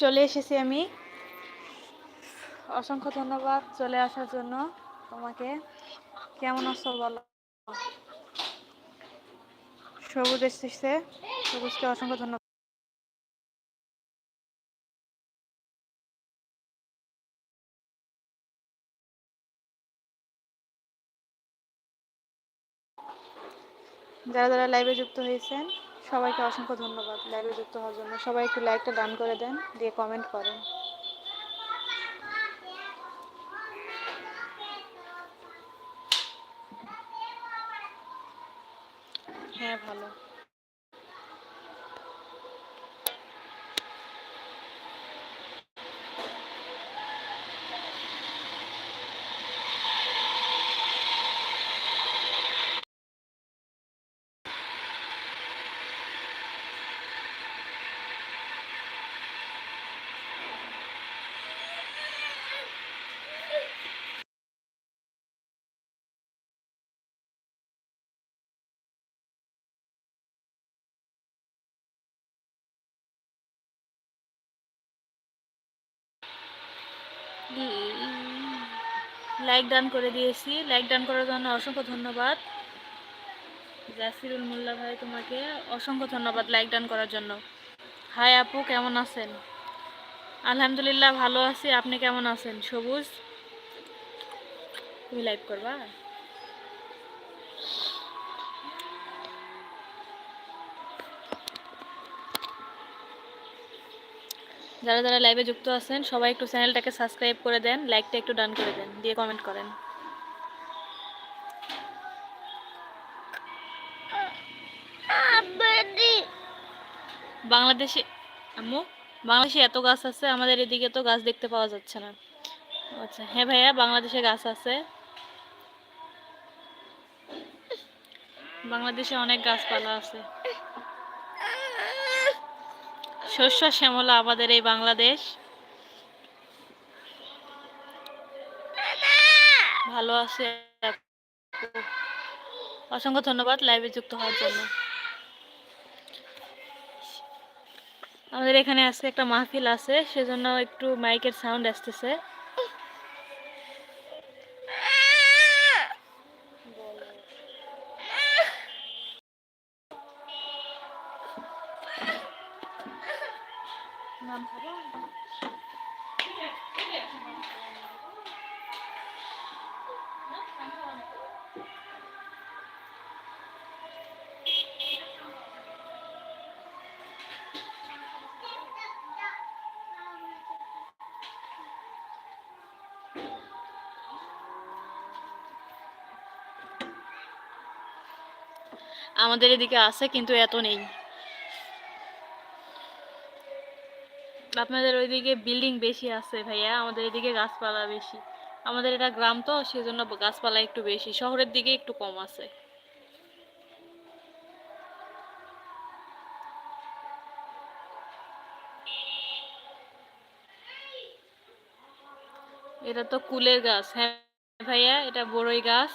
চলে এসেছি আমি। অসংখ্য ধন্যবাদ চলে আসার জন্য তোমাকে। কেমন আছো বলো? সবুজ এসেছে, সবুজকে অসংখ্য ধন্যবাদ। যারা যারা লাইভে যুক্ত হয়েছেন সবাইকে অসংখ্য ধন্যবাদ, লাইভে যুক্ত হওয়ার জন্য। সবাই একটু লাইকটা ডান করে দেন, দিয়ে কমেন্ট করেন হ্যাঁ ভালো লাইক ডান করে দিয়েছি। লাইক ডান করার জন্য অসংখ্য ধন্যবাদ। জাসিরুল মোল্লা ভাই তোমাকে অসংখ্য ধন্যবাদ লাইক ডান করার জন্য। হাই আপু, কেমন আছেন? আলহামদুলিল্লাহ ভালো আছি। আপনি কেমন আছেন? সবুজ? তুমি লাইভ করবা? যারা যারা লাইভে যুক্ত আছেন, সবাই একটু চ্যানেলটাকে সাবস্ক্রাইব করে দেন লাইকটা একটু ডান করে দেন, দিয়ে কমেন্ট করেন। বাংলাদেশে, আম্মু, বাংলাদেশে এত গাছ আছে, আমাদের এদিকে তো গাছ দেখতে পাওয়া যাচ্ছে না। আচ্ছা হ্যাঁ ভাইয়া, বাংলাদেশে গাছ আছে। বাংলাদেশে অনেক গাছপালা আছে। শস্য শ্যামলা, আমাদের এই বাংলাদেশ। ভালো আছে। অসংখ্য ধন্যবাদ লাইভে যুক্ত হওয়ার জন্য। আমাদের এখানে আজকে একটা মাহফিল আছে, সেজন্য একটু মাইকের সাউন্ড আসতেছে। নাম খাব আমাদের এদিকে আছে কিন্তু এত নেই। আপনাদের ওইদিকে বিল্ডিং বেশি আছে ভাইয়া, আমাদের এদিকে গাছপালা বেশি। আমাদের এটা গ্রাম তো, সেজন্য গাছপালা একটু বেশি, শহরের দিকে একটু কম আছে। এটা তো কুলের গাছ হ্যাঁ ভাইয়া, এটা বড়ই গাছ।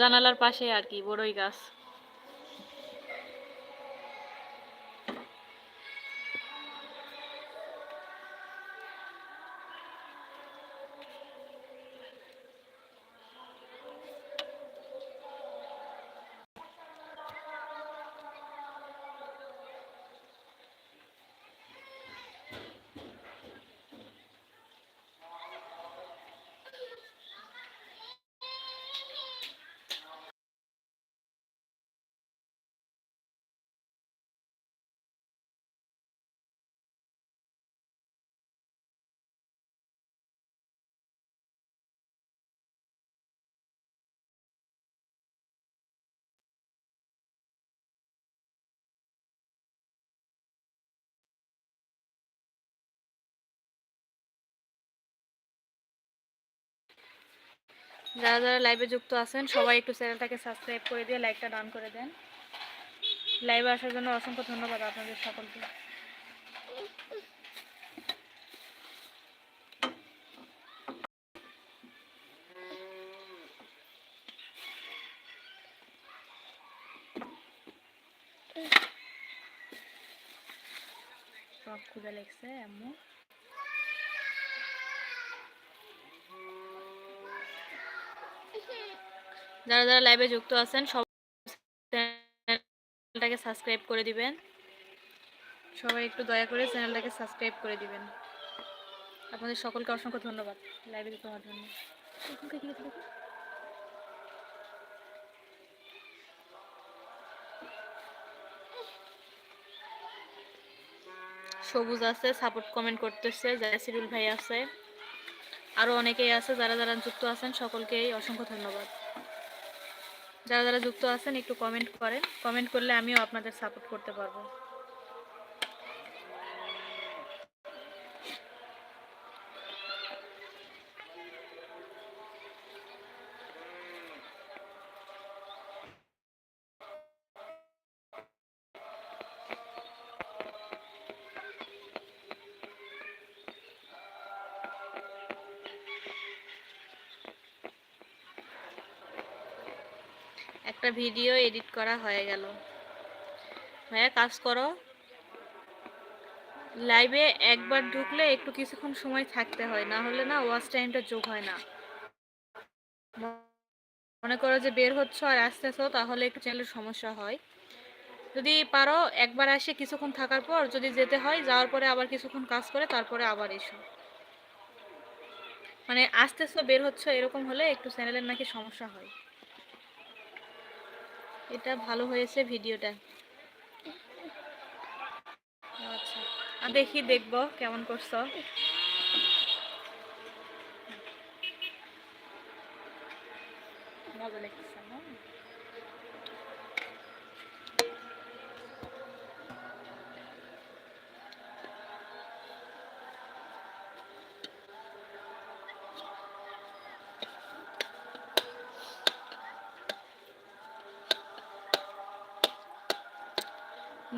জানালার পাশে আর কি, বড়ই গাছ। যারা যারা লাইভে যুক্ত আছেন, সবাই একটু চ্যানেলটাকে সাবস্ক্রাইব করে দিয়ে লাইকটা ডান করে দেন। লাইভে আসার জন্য অসংখ্য ধন্যবাদ আপনাদের সকলকে। খুঁজে লেগছে আম্মু। যারা যারা লাইভে যুক্ত আছেন সব চ্যানেলটাকে সাবস্ক্রাইব করে দিবেন। সবাই একটু দয়া করে চ্যানেলটাকে সাবস্ক্রাইব করে দিবেন। আপনাদের সকলকে অসংখ্য ধন্যবাদ লাইভে যুক্ত হওয়ার জন্য? সবুজ আছে সাপোর্ট কমেন্ট করতেছে জাসিরুল ভাই আছে। আরও অনেকেই আছে যারা যারা যুক্ত আছেন সকলকেই অসংখ্য ধন্যবাদ। যারা যারা যুক্ত আছেন একটু কমেন্ট করেন। কমেন্ট করলে আমিও আপনাদের সাপোর্ট করতে পারব। ভিডিও এডিট করা হয়ে গেল। ভাইয়া, কাজ করো। লাইভে একবার ঢুকলে একটু কিছুক্ষণ সময় থাকতে হয়, না হলে না ওয়াচ টাইমটা যোগ হয় না। মনে করো যে বের হচ্ছ আর আসতেছো, তাহলে একটু চ্যানেলের সমস্যা হয়। যদি পারো একবার আসে কিছুক্ষণ থাকার পর, যদি যেতে হয়, যাওয়ার পরে আবার কিছুক্ষণ কাজ করে, তারপরে আবার এসো। মানে আসতেছো, বের হচ্ছ, এরকম হলে একটু চ্যানেলের নাকি সমস্যা হয়। এটা ভালো হয়েছে ভিডিওটা। আচ্ছা দেখি দেখব কেমন করছ। না?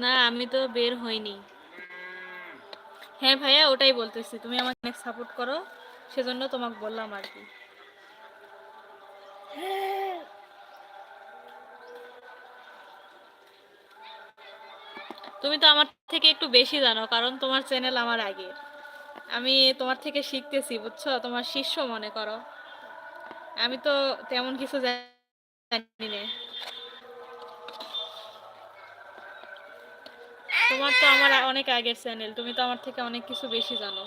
না, আমি তো বের হইনি। হ্যাঁ ভাইয়া, ওটাই বলতেছি। তুমি আমাকে অনেক সাপোর্ট করো, সেজন্য তোমাকে বললাম আর কি। তুমি তো আমার থেকে একটু বেশি জানো, কারণ তোমার চ্যানেল আমার আগে আমি তোমার থেকে শিখতেছি, বুঝছ? তোমার শিষ্য মনে করো। আমি তো তেমন কিছু জানি না। তোমার তো আমার অনেক আগের চ্যানেল, তুমি তো আমার থেকে অনেক কিছু বেশি জানো।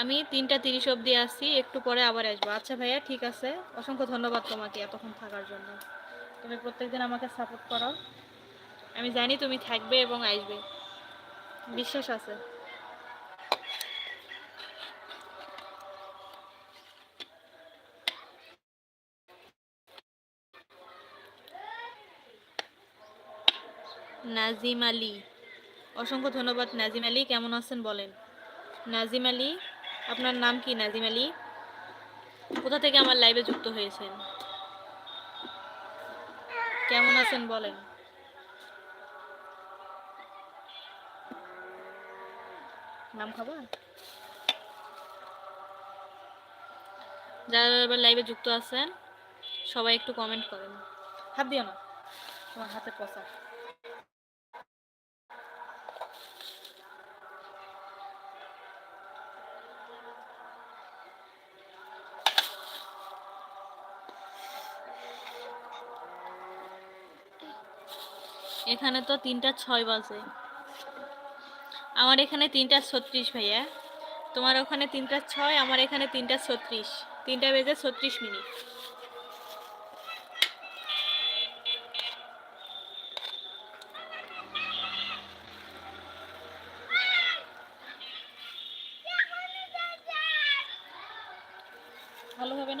আমি তিনটা তিরিশ অবধি আসছি একটু পরে আবার আসব। আচ্ছা ভাইয়া, ঠিক আছে। অসংখ্য ধন্যবাদ তোমাকে এতক্ষণ থাকার জন্য। তুমি প্রত্যেকদিন আমাকে সাপোর্ট করো। আমি জানি তুমি থাকবে এবং আসবে। বিশ্বাস আছে। নাজিম আলী। অসংখ্য ধন্যবাদ নাজিম আলী, কেমন আছেন বলেন? নাজিম আলী, আপনার নাম কি নাজিম আলী? কোথা থেকে আমার লাইভে যুক্ত হয়েছেন? কেমন আছেন বলেন? নাম খাবার? যারা এবার লাইভে যুক্ত আছেন, সবাই একটু কমেন্ট করেন। হাত দিও না। তোমার হাতে পচা এখানে তো তিনটা ছয় বাজে। আমার এখানে তিনটা ছত্রিশ ভাইয়া। তোমার ওখানে তিনটা ছয়, আমার এখানে তিনটা ছত্রিশ। তিনটা বেজে ছত্রিশ মিনিট। ভালো হবে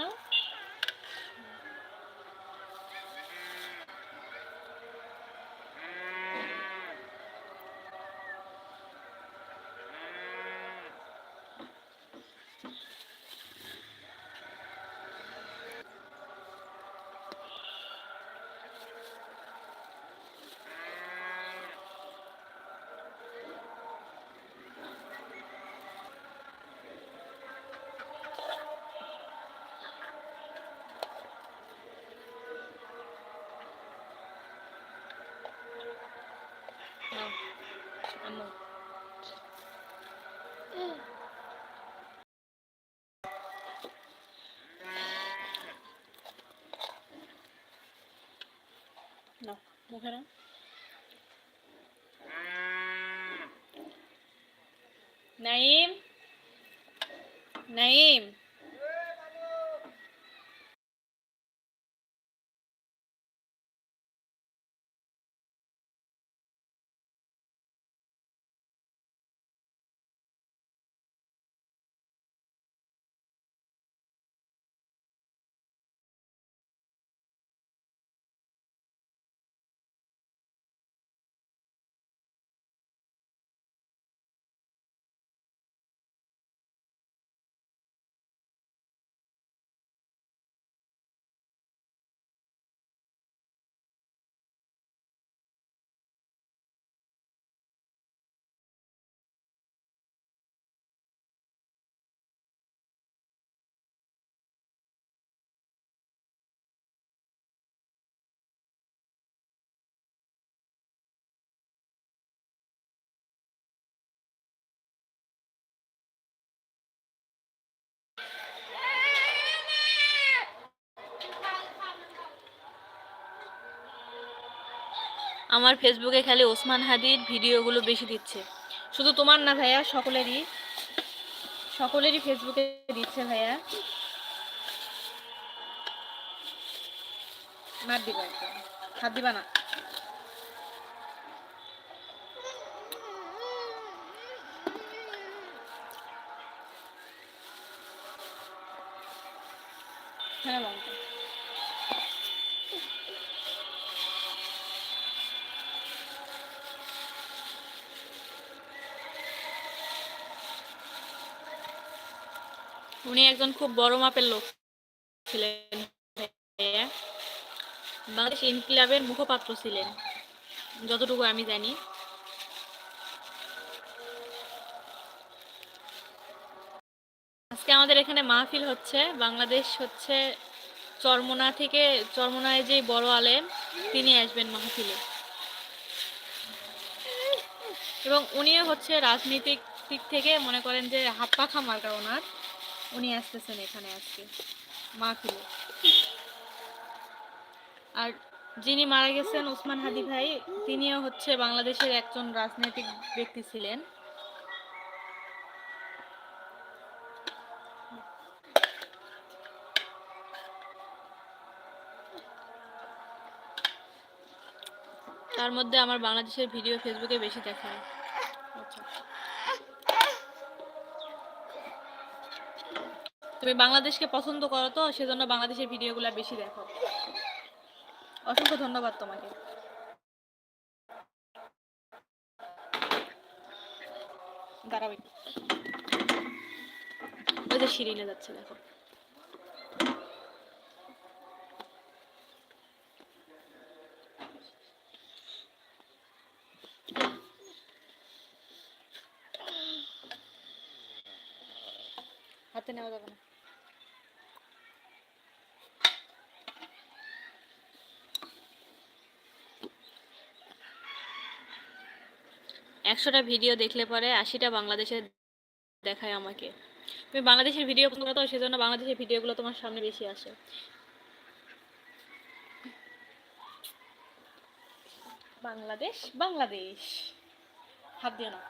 নাও মুখে নাও আমার ফেসবুকে খালি ওসমান হাদির ভিডিওগুলো বেশি দিচ্ছে। শুধু তোমার না ভাইয়া, সকলেরই সকলেরই ফেসবুকে দিচ্ছে ভাইয়া। মার দিবা হাত দিবা না। হ্যাঁ বাবা উনি একজন খুব বড় মাপের লোক ছিলেন। বাংলাদেশ ইনকিলাবের মুখপাত্র ছিলেন। যতটুকু আমি জানি। আজকে আমাদের এখানে মাহফিল হচ্ছে। বাংলাদেশ হচ্ছে চরমোনা থেকে, চরমোনায় যে বড় আলেম, তিনি আসবেন মাহফিলে। এবং উনিও হচ্ছে রাজনীতিক দিক থেকে মনে করেন যে হাত পাখা মার্কা ওনার। উনি আসতেছেন এখানে আজকে। মাহফিলে আর যিনি মারা গেছেন, ওসমান হাদি ভাই, তিনিও হচ্ছে বাংলাদেশের একজন রাজনৈতিক ব্যক্তি ছিলেন। তার মধ্যে আমার বাংলাদেশের ভিডিও ফেসবুকে বেশি দেখায় তুমি বাংলাদেশকে পছন্দ করো তো, সেজন্য বাংলাদেশের ভিডিওগুলো বেশি দেখো। অসংখ্য ধন্যবাদ তোমাকে। দাঁড়াবে ওই যে সিঁড়ি যাচ্ছে, দেখো হাতে নেওয়া যাবে না একশোটা ভিডিও দেখলে পরে আশিটা বাংলাদেশের দেখায় আমাকে। তুমি বাংলাদেশের ভিডিও তো সেজন্য বাংলাদেশের ভিডিওগুলো তোমার সামনে বেশি আসে। বাংলাদেশ বাংলাদেশ। হাত দিও না।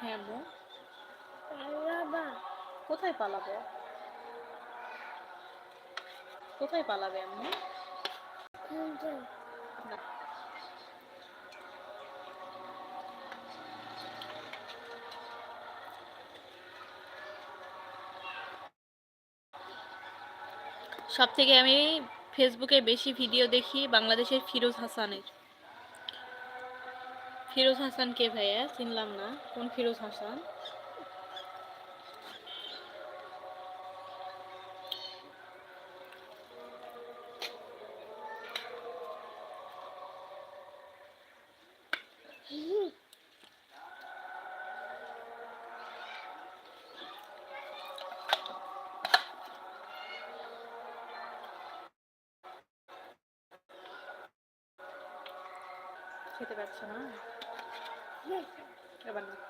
হ্যাঁ আম্মু কোথায় পালাবো? কোথায় পালাবে আম্মু? না। সব থেকে আমি ফেসবুকে বেশি ভিডিও দেখি বাংলাদেশের ফিরোজ হাসানের। ফিরোজ হাসান কে ভাইয়া? চিনলাম না। কোন ফিরোজ হাসান? খেতে পারছ না? এবার না না?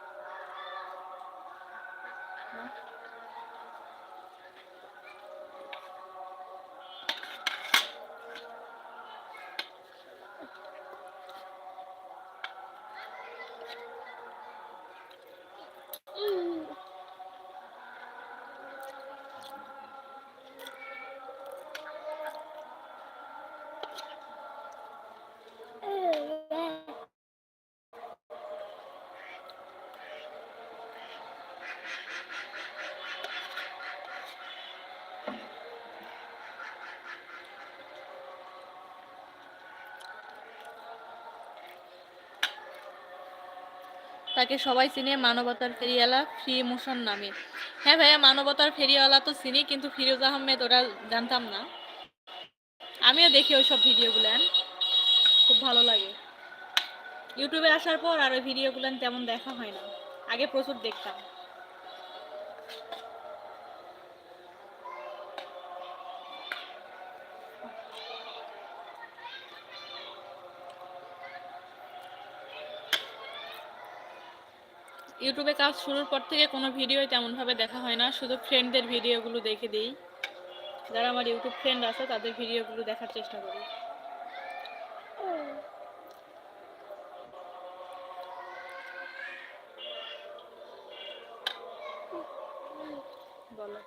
তাকে সবাই চিনে মানবতার ফেরিওয়ালা ফ্রি মোশন নামে। হ্যাঁ ভাইয়া, মানবতার ফেরিওয়ালা তো চিনি, কিন্তু ফিরোজ আহমেদ ওরা জানতাম না। আমিও দেখি ওই ওইসব ভিডিওগুলো খুব ভালো লাগে। ইউটিউবে আসার পর আর ওই ভিডিওগুলো তেমন দেখা হয় না। আগে প্রচুর দেখতাম। ইউটিউবে কাজ শুরুর পর থেকে কোনো ভিডিওই তেমনভাবে দেখা হয় না, শুধু ফ্রেন্ডদের ভিডিওগুলো দেখে দিই। যারা আমার ইউটিউব ফ্রেন্ড আছে, তাদের ভিডিওগুলো দেখার চেষ্টা করি। বলো।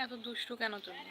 এত দুষ্টু কেন তুমি?